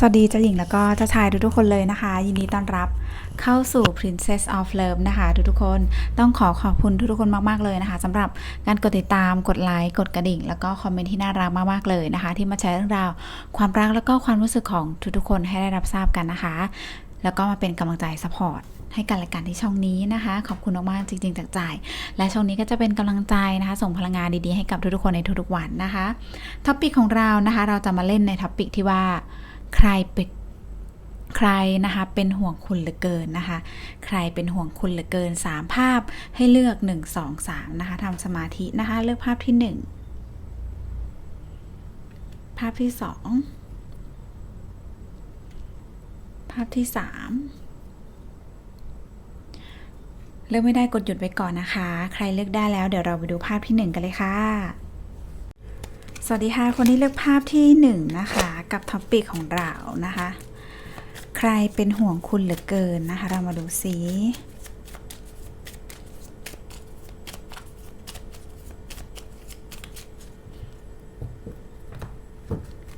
สวัสดีเจ้าหญิงแล้วก็เจ้าชายทุกๆคนเลยนะคะ ยินดีต้อนรับเข้าสู่ Princess of Love นะคะ ทุกๆคนต้องขอขอบคุณทุกๆคนมากๆเลยนะคะสำหรับการกดติดตามกดไลค์กดกระดิ่ง แล้วก็คอมเมนต์ที่น่ารักมากๆเลยนะคะ ที่มาแชร์เรื่องราว ความรักแล้วก็ความรู้สึกของทุกๆคนให้ได้รับทราบกันนะคะ แล้วก็มาเป็นกำลังใจสปอร์ตให้กันและกันที่ช่องนี้นะคะ ขอบคุณมากๆจริง ๆ จากใจ และช่องนี้ก็จะเป็นกำลังใจนะคะ ส่งพลังงานดีๆให้กับทุกๆคนในทุกๆวันนะคะท็อปิกของเรานะคะ เราจะมาเล่นในท็อปิกที่ว่า ใครเป็นใครนะคะเป็นห่วงคุณเหลือเกินนะคะ ใครเป็นห่วงคุณเหลือเกิน 3 ภาพให้เลือก 1 2 3นะคะทำสมาธินะคะ เลือกภาพที่ 1 ภาพที่ 2 ภาพที่ 3 เลือกไม่ได้กดหยุดไว้ก่อนนะคะ ใครเลือกได้แล้วเดี๋ยวเราไปดูภาพที่ 1 กันเลยค่ะ สวัสดีค่ะ คนที่เลือกภาพที่หนึ่งนะคะ กับท็อปปิกของเรานะคะ ใครเป็นห่วงคุณเหลือเกินนะคะ เรามาดูซิ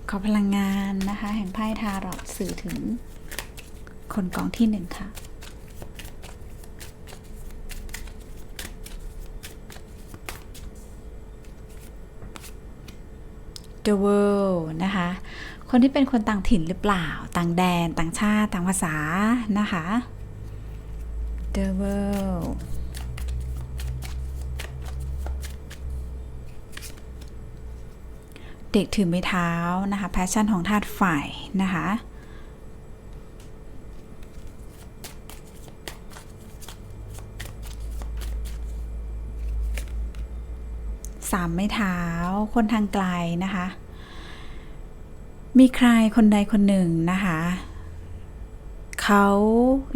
ขอพลังงานนะคะ แห่งไพ่ทารอตสื่อถึงคนกองที่หนึ่งค่ะ The world นะคะ คนที่เป็นคนต่างถิ่นหรือเปล่า ต่างแดน ต่างชาติ ต่างภาษา นะคะ The world เด็กถือไม้เท้านะคะ แพชชั่นของธาตุไฟนะคะ สามไม้เท้า คนทางไกลนะคะ มีใครคนใดคนหนึ่งนะคะเขา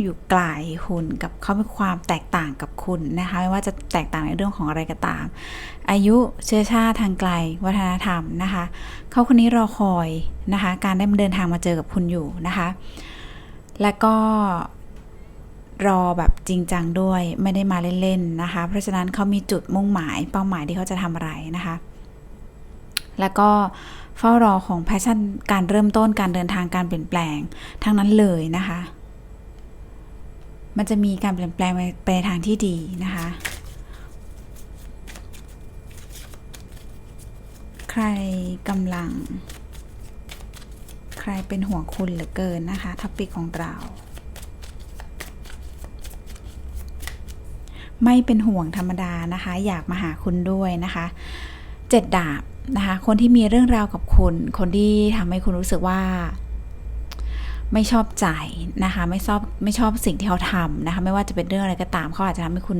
อยู่ไกลคุณกับเขามีความแตกต่างกับคุณนะคะไม่ว่าจะแตกต่างในเรื่องของอะไรก็ตาม อายุเชื้อชาติทางไกลวัฒนธรรมนะคะเขาคนนี้รอคอยนะคะ การได้มาเดินทางมาเจอกับคุณอยู่นะคะ และก็ รอแบบจริงจังด้วยไม่ได้มาเล่นๆนะคะ เพราะฉะนั้นเขามีจุดมุ่งหมายเป้าหมายที่เขาจะทำอะไรนะคะ แล้วก็เฝ้ารอของแพชชั่นการเริ่มต้นการเดินทางการเปลี่ยนแปลงทั้งนั้นเลยนะคะ มันจะมีการเปลี่ยนแปลงไปไปในทางที่ดีนะคะ ใครกำลัง ใครเป็นห่วงคุณเหลือเกินนะคะท็อปิกของเรา ไม่เป็นห่วงธรรมดานะคะ อยากมาหาคุณด้วยนะคะเจ็ดดาบนะคะ คนที่มีเรื่องราวกับคุณ คนที่ทำให้คุณรู้สึกว่า ไม่ชอบใจนะคะ ไม่ชอบไม่ชอบสิ่งที่เขาทำนะคะ ไม่ว่าจะเป็นเรื่องอะไรก็ตามเขาอาจจะทำให้คุณ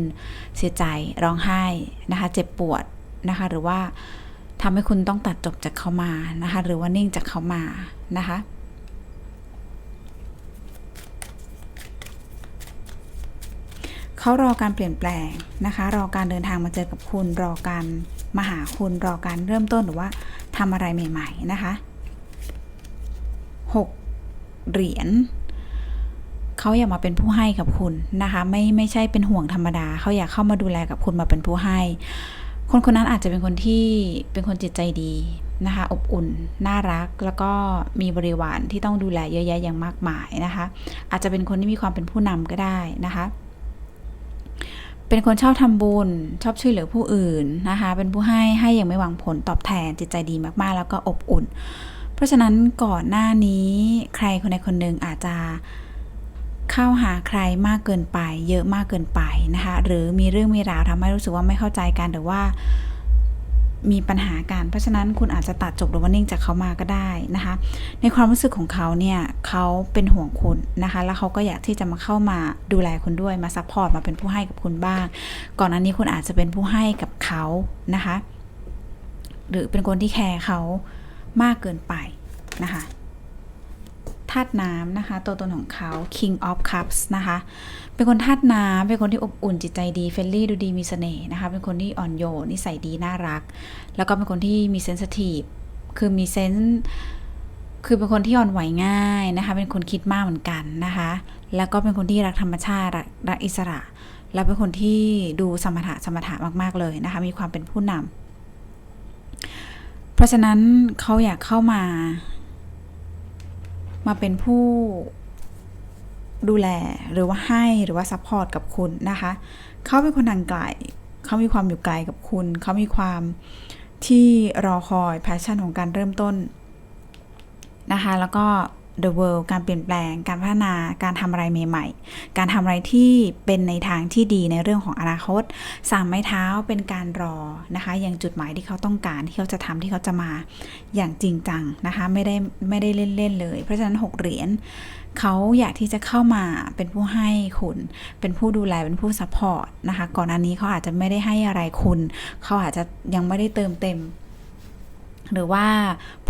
เสียใจร้องไห้นะคะ เจ็บปวดนะคะ หรือว่าทำให้คุณต้องตัดจบจากเขามานะคะ หรือว่านิ่งจากเขามานะคะ เขารอการเปลี่ยนแปลงนะคะ รอการเดินทางมาเจอกับคุณ รอการมาหาคุณ รอการเริ่มต้นหรือว่าทำอะไรใหม่ ๆ นะคะหกเหรียญเขาอยากมาเป็นผู้ให้กับคุณนะคะ ไม่ไม่ใช่เป็นห่วงธรรมดา เขาอยากเข้ามาดูแลกับคุณมาเป็นผู้ให้ คนคนนั้นอาจจะเป็นคนที่เป็นคนจิตใจดีนะคะ อบอุ่น น่ารักแล้วก็มีบริวารที่ต้องดูแลเยอะแยะอย่างมากมายนะคะ อาจจะเป็นคนที่มีความเป็นผู้นำก็ได้นะคะ เป็นคนชอบทำบุญ ชอบช่วยเหลือผู้อื่นนะคะ เป็นผู้ให้ให้อย่างไม่หวังผลตอบแทนจิตใจดีมากๆ แล้วก็อบอุ่น เพราะฉะนั้นก่อนหน้านี้ใครคนใดคนหนึ่งอาจจะเข้าหาใครมากเกินไป เยอะมากเกินไปนะคะ หรือมีเรื่องมีราวทำให้รู้สึกว่าไม่เข้าใจกันหรือว่า มีปัญหากันเพราะฉะนั้นคุณอาจจะตัดจบหรือว่านิ่งจากเขามาก็ได้นะคะ ในความรู้สึกของเขาเนี่ยเขาเป็นห่วงคุณนะคะ แล้วเขาก็อยากที่จะมาเข้ามาดูแลคุณด้วยมาซัพพอร์ตมาเป็นผู้ให้กับคุณบ้าง ก่อนหน้านี้คุณอาจจะเป็นผู้ให้กับเขานะคะ หรือเป็นคนที่แคร์เขามากเกินไปนะคะ ธาตุน้ำนะคะ ตัวตนของเขา King of Cups นะคะ เป็นคนธาตุน้ำเป็นคนที่อบอุ่นจิตใจดีเฟรนลี่ดูดีมีเสน่ห์นะคะ เป็นคนที่อ่อนโยนนิสัยดีน่ารัก แล้วก็เป็นคนที่มีเซนสทีฟคือมีเซนส์คือเป็นคนที่อ่อนไหวง่ายนะคะ เป็นคนคิดมากเหมือนกันนะคะ แล้วก็เป็นคนที่รักธรรมชาติรักรักอิสระ แล้วเป็นคนที่ดูสมถะสมถะมาก ๆ เลยนะคะ มีความเป็นผู้นำเพราะฉะนั้นเขาอยากเข้ามา มาเป็นผู้ดูแลหรือว่าให้หรือว่าซัพพอร์ตกับคุณนะคะ เขาเป็นคนทางไกล เขามีความอยู่ไกลกับคุณ เขามีความที่รอคอยแพชชั่นของการเริ่มต้นนะคะ แล้วก็ the world การเปลี่ยนแปลง การพัฒนา การทำอะไรใหม่ๆ การทำอะไรที่เป็นในทางที่ดีในเรื่องของอนาคต สามไม้เท้าเป็นการรอนะคะ อย่างจุดหมายที่เขาต้องการที่เขาจะทำที่เขาจะมาอย่างจริงจังนะคะ ไม่ได้ไม่ได้เล่นๆเลย เพราะฉะนั้นหกเหรียญเขาอยากที่จะเข้ามาเป็นผู้ให้คุณ เป็นผู้ดูแล เป็นผู้ซัพพอร์ตนะคะ ก่อนหน้านี้เขาอาจจะไม่ได้ให้อะไรคุณ เขาอาจจะยังไม่ได้เติมเต็ม หรือว่า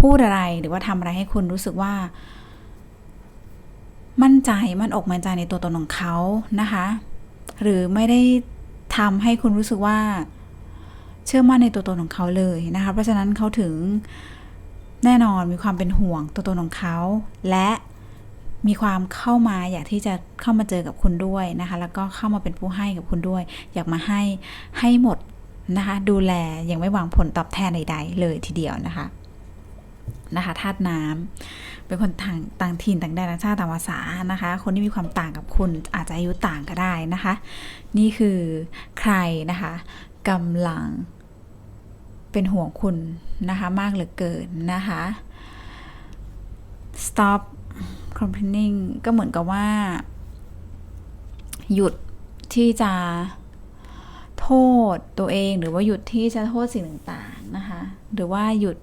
พูดอะไร หรือว่าทำอะไรให้คุณรู้สึกว่า มั่นใจมั่นอกมั่นใจในตัวตนของเขานะคะ หรือไม่ได้ทำให้คุณรู้สึกว่า เชื่อมั่นในตัวตนของเขาเลยนะคะ เพราะฉะนั้นเขาถึงแน่นอนมีความเป็นห่วงตัวตนของเขา และมีความเข้ามาอยากที่จะเข้ามาเจอกับคุณด้วยนะคะ แล้วก็เข้ามาเป็นผู้ให้กับคุณด้วย อยากมาให้ให้หมดนะคะ ดูแลยังไม่หวังผลตอบแทนใดๆเลยทีเดียวนะคะนะคะธาตุน้ำ เป็นคนต่างต่างถิ่นต่างแดนต่างชาติต่างภาษานะคะ คนที่มีความต่างกับคุณอาจจะอายุต่างก็ได้นะคะ นี่คือใครนะคะกำลังเป็นห่วงคุณนะคะมากเหลือเกินนะคะ stop complaining ก็เหมือนกับว่า หยุดที่จะโทษตัวเองหรือว่าหยุดที่จะโทษสิ่งต่างๆนะคะ หรือว่าหยุด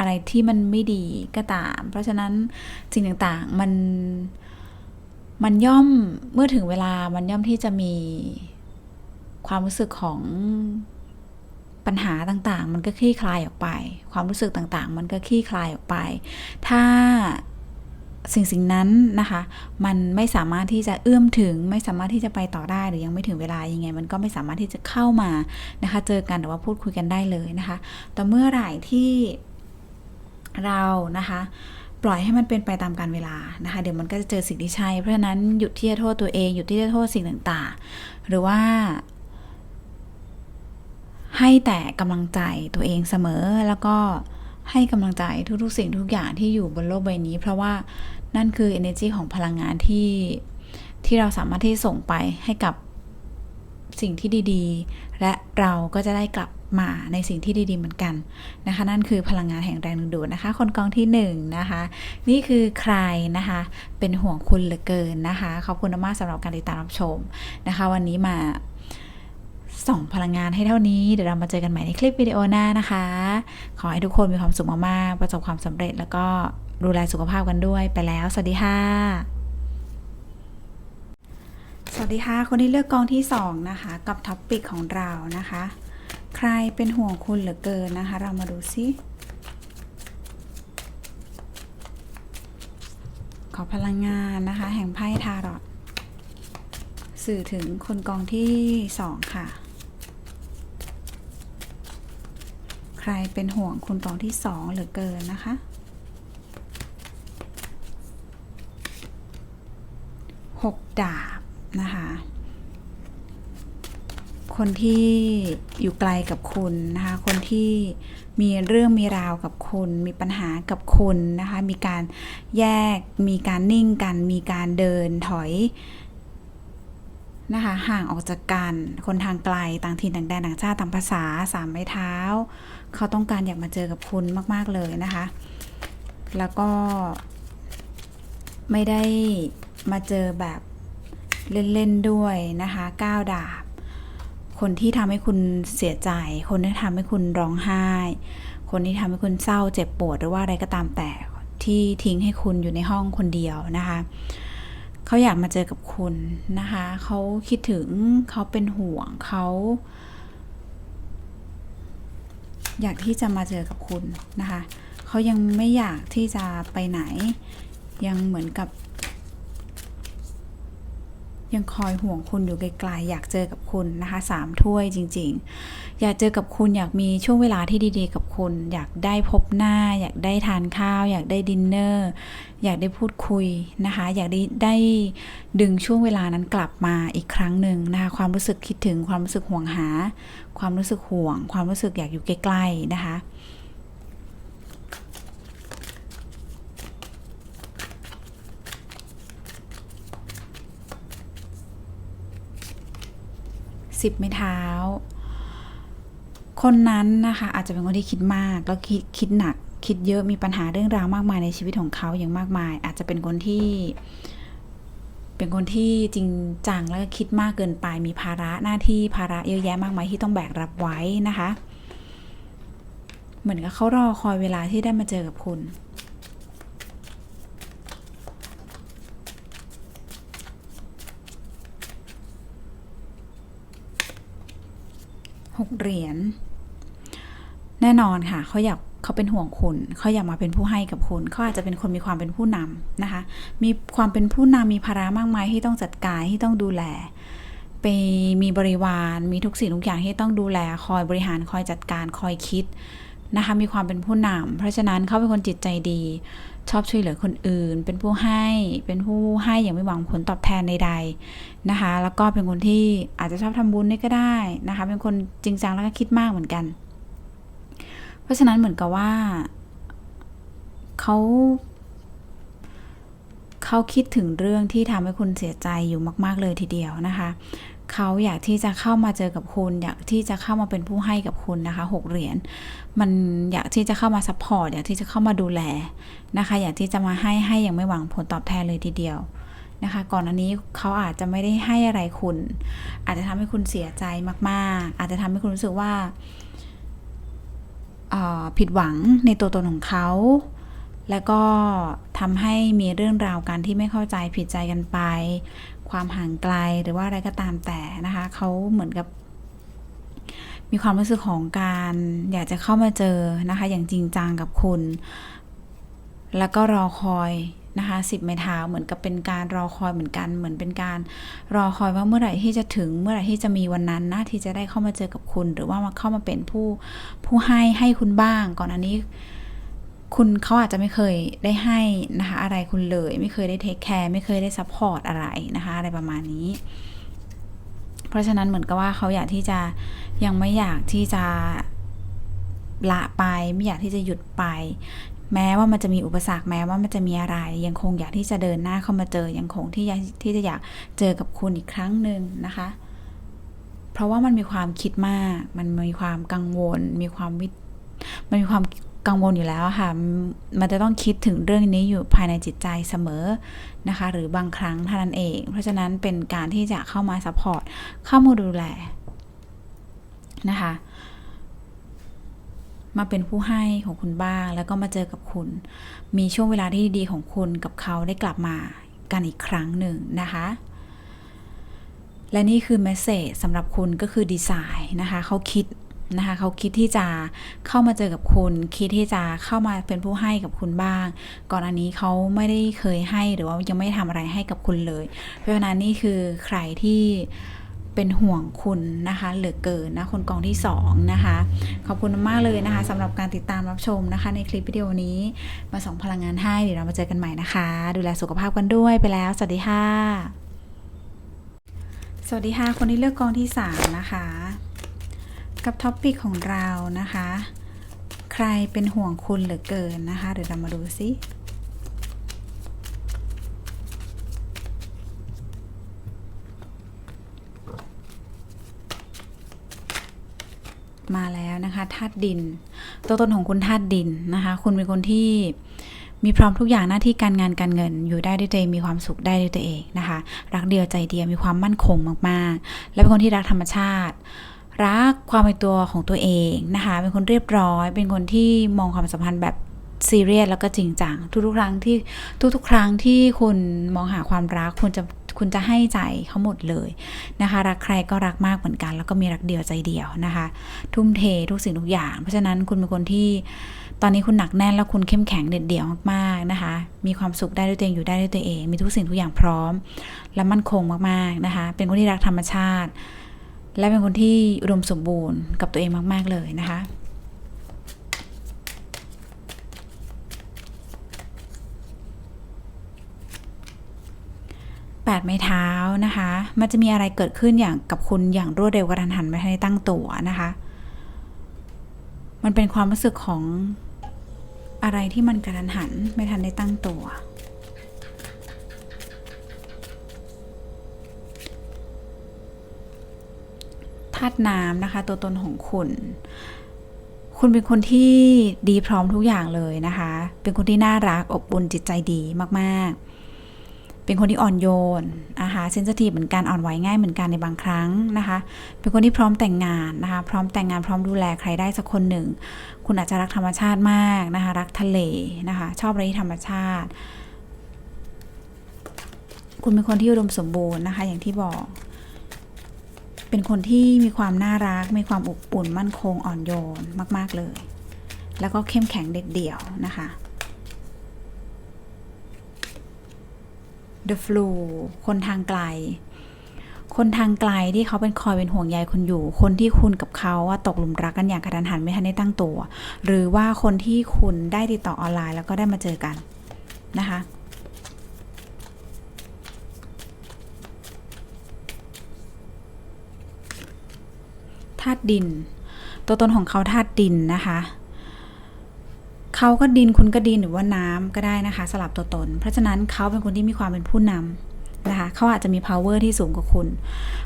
อะไรที่มันไม่ดีก็ตาม เพราะฉะนั้นสิ่งต่างๆมันมันย่อมเมื่อถึงเวลามันย่อมที่จะมีความรู้สึกของปัญหาต่างๆ มันก็คลี่คลายออกไป ความรู้สึกต่างๆ มันก็คลี่คลายออกไป ถ้าสิ่งสิ่งนั้นนะคะ มันไม่สามารถที่จะเอื้อมถึง ไม่สามารถที่จะไปต่อได้หรือยังไม่ถึงเวลายังไง มันก็ไม่สามารถที่จะเข้ามานะคะ เจอกันหรือว่าพูดคุยกันได้เลยนะคะ แต่เมื่อไหร่ที่ เรานะคะ ปล่อยให้มันเป็นไปตามการเวลานะคะ เดี๋ยวมันก็จะเจอสิ่งที่ใช่ เพราะฉะนั้นหยุดที่จะโทษตัวเอง หยุดที่จะโทษสิ่งต่างๆ หรือว่า ให้แต่กำลังใจตัวเองเสมอแล้วก็ให้กำลังใจทุกๆ สิ่งทุกอย่างที่อยู่บนโลกใบนี้ เพราะว่านั่นคือ energy ของพลังงานที่ที่เราสามารถที่ส่งไปให้กับสิ่งที่ดีๆ และเราก็จะได้กลับ มาในสิ่งที่ดีๆเหมือนกันนะคะ นั่นคือพลังงานแห่งแรงดึงดูดนะคะ คนกองที่1นนะคะ นี่คือใครนะคะ เป็นห่วงคุณเหลือเกินนะคะ ขอบคุณมากสำหรับการติดตามรับชมนะคะ วันนี้มาส่องพลังงานให้เท่านี้ เดี๋ยวเรามาเจอกันใหม่ในคลิปวิดีโอหน้านะคะ ขอให้ทุกคนมีความสุขมากๆ ประสบความสำเร็จแล้วก็ดูแลสุขภาพกันด้วยไปแล้ว สวัสดีค่ะ สวัสดีค่ะ คนที่เลือกกองที่ 2 นะคะ กับท็อปปิกของเรานะคะ ใครเป็นห่วงคุณเหลือเกินนะคะ เรามาดูซิขอพลังงานนะคะ แห่งไพ่ทารอตสื่อถึงคนกองที่สองค่ะ ใครเป็นห่วงคุณกองที่สองเหลือเกินนะคะหกดาบนะคะ คนที่อยู่ไกลกับคุณนะคะ คนที่มีเรื่องมีราวกับคุณ มีปัญหากับคุณนะคะ มีการแยก มีการนิ่งกัน มีการเดินถอยนะคะห่างออกจากกัน คนทางไกลต่างถิ่นต่างแดนต่างชาติต่างภาษาสามไม้เท้า เขาต้องการอยากมาเจอกับคุณมาก ๆ เลยนะคะ แล้วก็ไม่ได้มาเจอแบบเล่น ๆ ด้วยนะคะก้าวดาบ คนที่ทำให้คุณเสียใจ คนที่ทำให้คุณร้องไห้ คนที่ทำให้คุณเศร้าเจ็บปวดหรือว่าอะไรก็ตามแต่ที่ทิ้งให้คุณอยู่ในห้องคนเดียวนะคะเขาอยากมาเจอกับคุณนะคะเขาคิดถึงเขาเป็นห่วงเขาอยากที่จะมาเจอกับคุณนะคะเขายังไม่อยากที่จะไปไหน ยังเหมือนกับ ยังคอยห่วงคุณอยู่ไกลๆอยากเจอกับคุณนะคะสามถ้วยจริง ๆ อยากเจอกับคุณอยากมีช่วงเวลาที่ดีๆ กับคุณ อยากได้พบหน้า อยากได้ทานข้าว อยากได้ดินเนอร์อยากได้พูดคุยนะคะ อยากได้ได้ดึงช่วงเวลานั้นกลับมาอีกครั้งหนึ่งนะคะความรู้สึกคิดถึงความรู้สึกห่วงหา ความรู้สึกห่วง ความรู้สึกอยากอยู่ใกล้ๆนะคะ สิบไม้เท้า คนนั้นนะคะ อาจจะเป็นคนที่คิดมากแล้วคิดคิดหนัก คิดเยอะมีปัญหาเรื่องราวมากมายในชีวิตของเขาอย่างมากมาย อาจจะเป็นคนที่ เป็นคนที่จริงจังแล้วก็คิดมากเกินไปมีภาระหน้าที่ภาระเยอะแยะมากมายที่ต้องแบกรับไว้นะคะ เหมือนกับเขารอคอยเวลาที่ได้มาเจอกับคุณ หกเหรียญแน่นอนค่ะเขาอยากเขาเป็นห่วงคุณเขาอยากมาเป็นผู้ให้กับคุณเขาอาจจะเป็นคนมีความเป็นผู้นำนะคะ มีความเป็นผู้นำมีภาระมากมายที่ต้องจัดการที่ต้องดูแล ไปมีบริวารมีทุกสิ่งทุกอย่างที่ต้องดูแล คอยบริหารคอยจัดการคอยคิด นะคะมีความเป็นผู้นำเพราะฉะนั้นเขาเป็นคนจิตใจดี ชอบช่วยเหลือคนอื่น เป็นผู้ให้เป็นผู้ให้อย่างไม่หวังผลตอบแทนใดๆนะคะ แล้วก็เป็นคนที่อาจจะชอบทำบุญนี่ก็ได้นะคะ เป็นคนจริงจังแล้วก็คิดมากเหมือนกัน เพราะฉะนั้นเหมือนกับว่าเขาเขาคิดถึงเรื่องที่ทำให้คุณเสียใจอยู่มาก ๆ เลยทีเดียวนะคะ เขาอยากที่จะเข้ามาเจอกับคุณ อยากที่จะเข้ามาเป็นผู้ให้กับคุณนะคะหกเหรียญมันอยากที่จะเข้ามาซัพพอร์ตอยากที่จะเข้ามาดูแลนะคะ อยากที่จะมาให้ให้อย่างไม่หวังผลตอบแทนเลยทีเดียวนะคะ ก่อนอันนี้เขาอาจจะไม่ได้ให้อะไรคุณ อาจจะทำให้คุณเสียใจมากๆ อาจจะทำให้คุณรู้สึกว่าผิดหวังในตัวตนของเขา แล้วก็ทำให้มีเรื่องราวการที่ไม่เข้าใจผิดใจกันไป ความห่างไกลหรือว่าอะไรก็ตามแต่นะคะเขาเหมือนกับ มีความรู้สึกของการอยากจะเข้ามาเจอนะคะ อย่างจริงจังกับคุณ แล้วก็รอคอยนะคะสิบไม้เท้าเหมือนกับเป็นการรอคอยเหมือนกัน เหมือนเป็นการรอคอยว่าเมื่อไหร่ที่จะถึงเมื่อไหร่ที่จะมีวันนั้นนะที่จะได้เข้ามาเจอกับคุณ หรือว่ามาเข้ามาเป็นผู้ผู้ให้ให้คุณบ้าง ก่อนอันนี้ คุณเขาอาจจะไม่เคยได้ให้นะคะ อะไรคุณเลย ไม่เคยได้เทคแคร์ไม่เคยได้ซัพพอร์ตอะไรนะคะ อะไรประมาณนี้ เพราะฉะนั้นเหมือนกับว่าเขาอยากที่จะยังไม่อยากที่จะละไป ไม่อยากที่จะหยุดไป แม้ว่ามันจะมีอุปสรรคแม้ว่ามันจะมีอะไร ยังคงอยากที่จะเดินหน้าเข้ามาเจอ ยังคงที่ยากที่จะอยากเจอกับคุณอีกครั้งหนึ่งนะคะเพราะว่ามันมีความคิดมาก มันมีความกังวล มีความวิมันมีความ กังวลอยู่แล้วค่ะ มันจะต้องคิดถึงเรื่องนี้อยู่ภายในจิตใจเสมอนะคะ หรือบางครั้งเท่านั้นเอง เพราะฉะนั้นเป็นการที่จะเข้ามาซัพพอร์ต เข้ามาดูแลนะคะ มาเป็นผู้ให้ของคุณบ้าง แล้วก็มาเจอกับคุณ มีช่วงเวลาที่ดีของคุณกับเขาได้กลับมากันอีกครั้งหนึ่งนะคะและนี่คือเมสเซจสำหรับคุณก็คือดีไซน์นะคะ เขาคิด นะคะเขาคิดที่จะเข้ามาเจอกับคุณ คิดที่จะเข้ามาเป็นผู้ให้กับคุณบ้าง ก่อนอันนี้เขาไม่ได้เคยให้หรือว่ายังไม่ทำอะไรให้กับคุณเลย เพราะฉะนั้นนี่คือใครที่เป็นห่วงคุณนะคะ เหลือเกินนะคนกองที่ 2 นะคะ ขอบคุณมากเลยนะคะสำหรับการติดตามรับชมนะคะ ในคลิปวิดีโอนี้มาส่งพลังงานให้เดี๋ยวเรามาเจอกันใหม่นะคะ ดูแลสุขภาพกันด้วยไปแล้ว สวัสดีค่ะ สวัสดีค่ะ คนที่เลือกกองที่ 3 นะคะ กับท็อปปิกของเรานะคะ ใครเป็นห่วงคุณเหลือเกินนะคะ เดี๋ยวเรามาดูซิมาแล้วนะคะธาตุดิน ตัวตนของคุณธาตุดินนะคะ คุณเป็นคนที่มีพร้อมทุกอย่างหน้าที่การงานการเงิน อยู่ได้ด้วยตัวเองมีความสุขได้ด้วยตัวเองนะคะ รักเดียวใจเดียวมีความมั่นคงมากๆ และเป็นคนที่รักธรรมชาติ รักความเป็นตัวของตัวเองนะคะ เป็นคนเรียบร้อย เป็นคนที่มองความสัมพันธ์แบบซีเรียสแล้วก็จริงจังทุกๆครั้งที่ทุก ๆ ครั้งที่คุณมองหาความรักคุณจะคุณจะให้ใจเขาหมดเลยนะคะ รักใครก็รักมากเหมือนกัน แล้วก็มีรักเดียวใจเดียวนะคะ ทุ่มเททุกสิ่งทุกอย่าง เพราะฉะนั้นคุณเป็นคนที่ตอนนี้คุณหนักแน่นแล้วคุณเข้มแข็งเด็ดเดี่ยวมากๆนะคะ มีความสุขได้ด้วยตัวเองอยู่ได้ด้วยตัวเอง มีทุกสิ่งทุกอย่างพร้อม และมั่นคงมากๆนะคะ เป็นคนที่รักธรรมชาติ และเป็นคนที่อุดมสมบูรณ์กับตัวเองมาก ๆ เลยนะคะ แปดไม้เท้านะคะ มันจะมีอะไรเกิดขึ้นอย่างกับคุณอย่างรวดเร็วกระทันหันไม่ทันได้ตั้งตัวนะคะ มันเป็นความรู้สึกของอะไรที่มันกระทันหันไม่ทันได้ตั้งตัว ตุน้ำนะคะ ตัวตนของคุณ คุณเป็นคนที่ดีพร้อมทุกอย่างเลยนะคะ เป็นคนที่น่ารักอบอุ่นจิตใจดีมากๆ เป็นคนที่อ่อนโยนนะคะเซนซิทีฟเหมือนกันอ่อนไหวง่ายเหมือนกันในบางครั้งนะคะ เป็นคนที่พร้อมแต่งงานนะคะ พร้อมแต่งงานพร้อมดูแลใครได้สักคนหนึ่ง คุณอาจจะรักธรรมชาติมากนะคะ รักทะเลนะคะ ชอบอะไรที่ธรรมชาติ คุณเป็นคนที่อุดมสมบูรณ์นะคะ อย่างที่บอก เป็นคนที่มีความน่ารัก มีความอบอุ่นมั่นคงอ่อนโยนมาก ๆ เลย แล้วก็เข้มแข็งเด็ดเดี่ยวนะคะ The Flu คนทางไกล คนทางไกลที่เขาเป็นคอยเป็นห่วงใยคุณอยู่ คนที่คุณกับเขาว่าตกหลุมรักกันอย่างกระทันหันไม่ทันได้ตั้งตัว หรือว่าคนที่คุณได้ติดต่อออนไลน์แล้วก็ได้มาเจอกันนะคะ ธาตุดิน ตัวตนของเขาธาตุดินนะคะเขาก็ดินคุณก็ดินหรือว่าน้ำก็ได้นะคะ สลับตัวตน เพราะฉะนั้นเขาเป็นคนที่มีความเป็นผู้นำนะคะเขาอาจจะมี power ที่สูงกว่าคุณ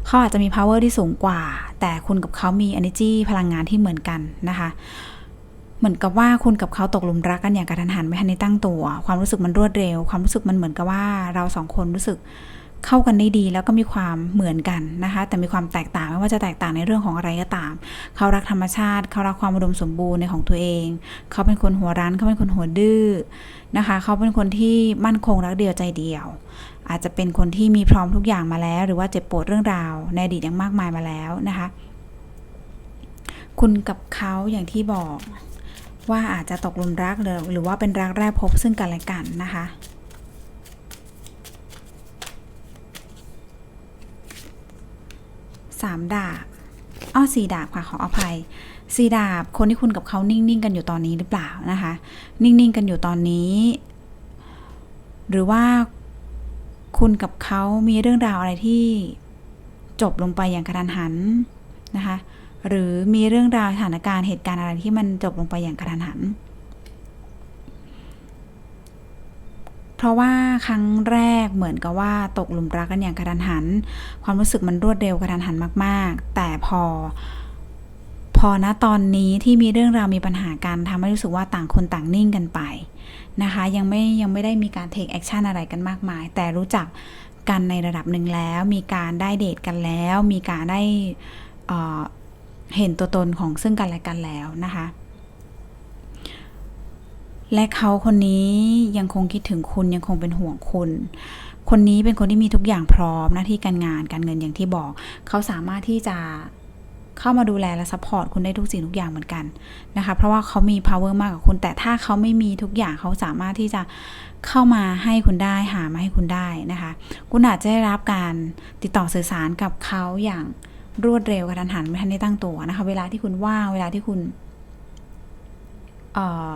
เขาอาจจะมี power ที่สูงกว่า แต่คุณกับเขามี energy พลังงานที่เหมือนกันนะคะ เหมือนกับว่าคุณกับเขาตกหลุมรักกันอย่างกระทันหันไม่ทันได้ตั้งตัว ความรู้สึกมันรวดเร็ว ความรู้สึกมันเหมือนกับว่าเราสองคนรู้สึก เข้ากันได้ดีแล้วก็มีความเหมือนกันนะคะ แต่มีความแตกต่างไม่ว่าจะแตกต่างในเรื่องของอะไรก็ตาม เขารักธรรมชาติ เขารักความอุดมสมบูรณ์ในของตัวเอง เขาเป็นคนหัวรั้นเขาเป็นคนหัวดื้อนะคะ เขาเป็นคนที่มั่นคงรักเดียวใจเดียว อาจจะเป็นคนที่มีพร้อมทุกอย่างมาแล้ว หรือว่าเจ็บปวดเรื่องราว ในอดีตอยังมากมายมาแล้วนะคะ คุณกับเขาอย่างที่บอกว่าอาจจะตกหลุมรักหรือว่าเป็นรักแรกพบซึ่งกันและกันนะคะ สามดาบอ้อสี่ดาบค่ะขออภัยสี่ดาบคนที่คุณกับเขานิ่ง ๆ กันอยู่ตอนนี้หรือเปล่านะคะ นิ่ง ๆ กันอยู่ตอนนี้ หรือว่าคุณกับเขามีเรื่องราวอะไรที่จบลงไปอย่างกระทันหันนะคะ หรือมีเรื่องราวสถานการณ์เหตุการณ์อะไรที่มันจบลงไปอย่างกระทันหัน เพ ราะว่าครั้งแรกเหมือนกับว่าตกหลุมรักกันอย่างกระทันหัน ความรู้สึกมันรวดเร็วกระทันหันมาก ๆ แต่พอ พอณตอนนี้ที่มีเรื่องราวมีปัญหากันทำให้รู้สึกว่าต่างคนต่างนิ่งกันไปนะคะ ยังไม่ยังไม่ได้มีการ take action อะไรกันมากมาย แต่รู้จักกันในระดับหนึ่งแล้ว มีการได้เดทกันแล้ว มีการได้เเห็นตัวตนของซึ่งกันและกันแล้วนะคะ และเขาคนนี้ยังคงคิดถึงคุณยังคงเป็นห่วงคุณ คนนี้เป็นคนที่มีทุกอย่างพร้อมหน้าที่การงานการเงินอย่างที่บอก เขาสามารถที่จะเข้ามาดูแลและซัพพอร์ตคุณได้ทุกสิ่งทุกอย่างเหมือนกันนะคะ เพราะว่าเขามี power มากกว่าคุณ แต่ถ้าเขาไม่มีทุกอย่างเขาสามารถที่จะเข้ามาให้คุณได้หามาให้คุณได้นะคะ คุณอาจจะได้รับการติดต่อสื่อสารกับเขาอย่างรวดเร็วกระทันหันไม่ทันได้ตั้งตัวนะคะ เวลาที่คุณว่างเวลาที่คุณเอ่อ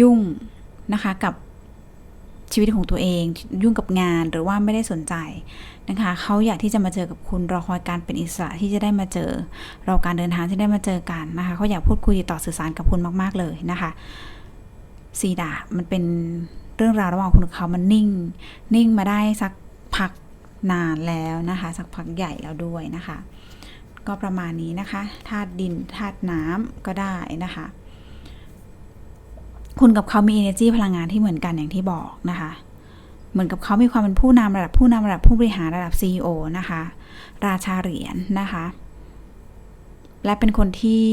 ยุ่งนะคะกับชีวิตของตัวเอง ยุ่งกับงานหรือว่าไม่ได้สนใจนะคะเขาอยากที่จะมาเจอกับคุณรอคอยการเป็นอิสระที่จะได้มาเจอรอการเดินทางที่ได้มาเจอกันนะคะเขาอยากพูดคุยต่อสื่อสารกับคุณมาก ๆ เลยนะคะสีดามันเป็นเรื่องราวระหว่างคุณกับเขามันนิ่ง นิ่งมาได้สักพักนานแล้วนะคะสักพักใหญ่แล้วด้วยนะคะ ก็ประมาณนี้นะคะธาตุดินธาตุน้ำก็ได้นะคะ คุณกับเขามี energy พลังงานที่เหมือนกันอย่างที่บอกนะคะ เหมือนกับเขามีความเป็นผู้นำระดับผู้นำระดับผู้บริหารระดับ CEO นะคะ ราชาเหรียญนะคะ และเป็นคนที่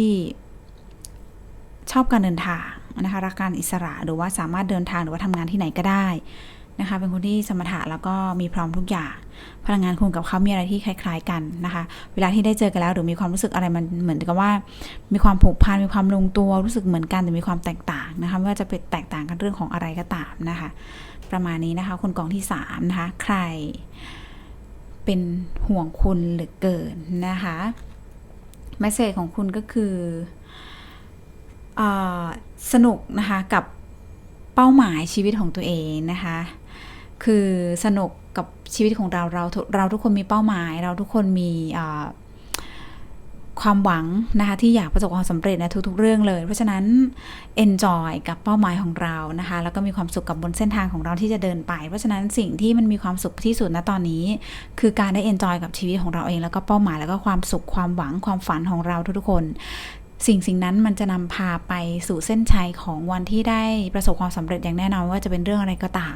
ชอบการเดินทางนะคะรักการอิสระหรือว่าสามารถเดินทางหรือว่าทำงานที่ไหนก็ได้ นะคะ เป็นคนที่สมถะแล้วก็มีพร้อมทุกอย่าง พลังงานคุณกับเขามีอะไรที่คล้าย ๆ กันนะคะ เวลาที่ได้เจอกันแล้วหรือมีความรู้สึกอะไรมันเหมือนกับว่า มีความผูกพันมีความลงตัวรู้สึกเหมือนกันแต่มีความแตกต่างนะคะไม่ว่าจะเป็นแตกต่างกันเรื่องของอะไรก็ตามนะคะ ประมาณนี้นะคะคนกองที่สามนะคะใคร เป็นห่วงคุณหลือเกินนะคะแมสเซจของคุณก็คืออสนุกนะคะกับเป้าหมายชีวิตของตัวเองนะคะ คือสนุกกับชีวิตของเราเราเราทุกคนมีเป้าหมาย เราทุกคนมีความหวังนะคะที่อยากประสบความสำเร็จในทุกๆเรื่องเลย เพราะฉะนั้น enjoy กับเป้าหมายของเรานะคะ แล้วก็มีความสุขกับบนเส้นทางของเราที่จะเดินไป เพราะฉะนั้นสิ่งที่มันมีความสุขที่สุดณตอนนี้ คือการได้ enjoy กับชีวิตของเราเอง แล้วก็เป้าหมายแล้วก็ความสุขความหวังความฝันของเราทุกๆคน สิ่งสิ่งนั้นมันจะนำพาไปสู่เส้นชัยของวันที่ได้ประสบความสำเร็จอย่างแน่นอนว่าจะเป็นเรื่องอะไรก็ตาม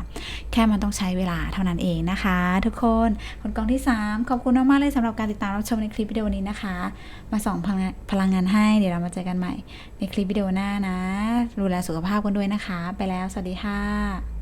แค่มันต้องใช้เวลาเท่านั้นเองนะคะ ทุกคนคนกองที่ 3 ขอบคุณมากๆเลยสำหรับการติดตามรับชมในคลิปวิดีโอนี้นะคะ มาส่องพลังพลังงานให้เดี๋ยวเรามาเจอกันใหม่ในคลิปวิดีโอหน้านะดูแลสุขภาพกันด้วยนะคะ ไปแล้วสวัสดีค่ะ